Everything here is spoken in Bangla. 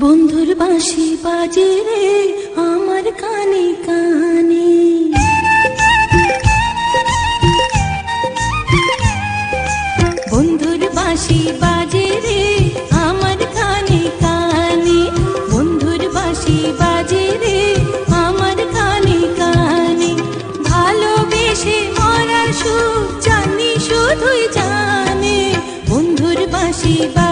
বন্ধুর বাঁশি বাজে রে আমার কানে কানে। বন্ধুর বাঁশি বাজে রে আমার কানে কানে। বন্ধুর বাঁশি বাজে রে আমার কানে কানে। ভালোবেসে মরার সুখ জানি শুধুই জানে। বন্ধুর বাঁশি বাজে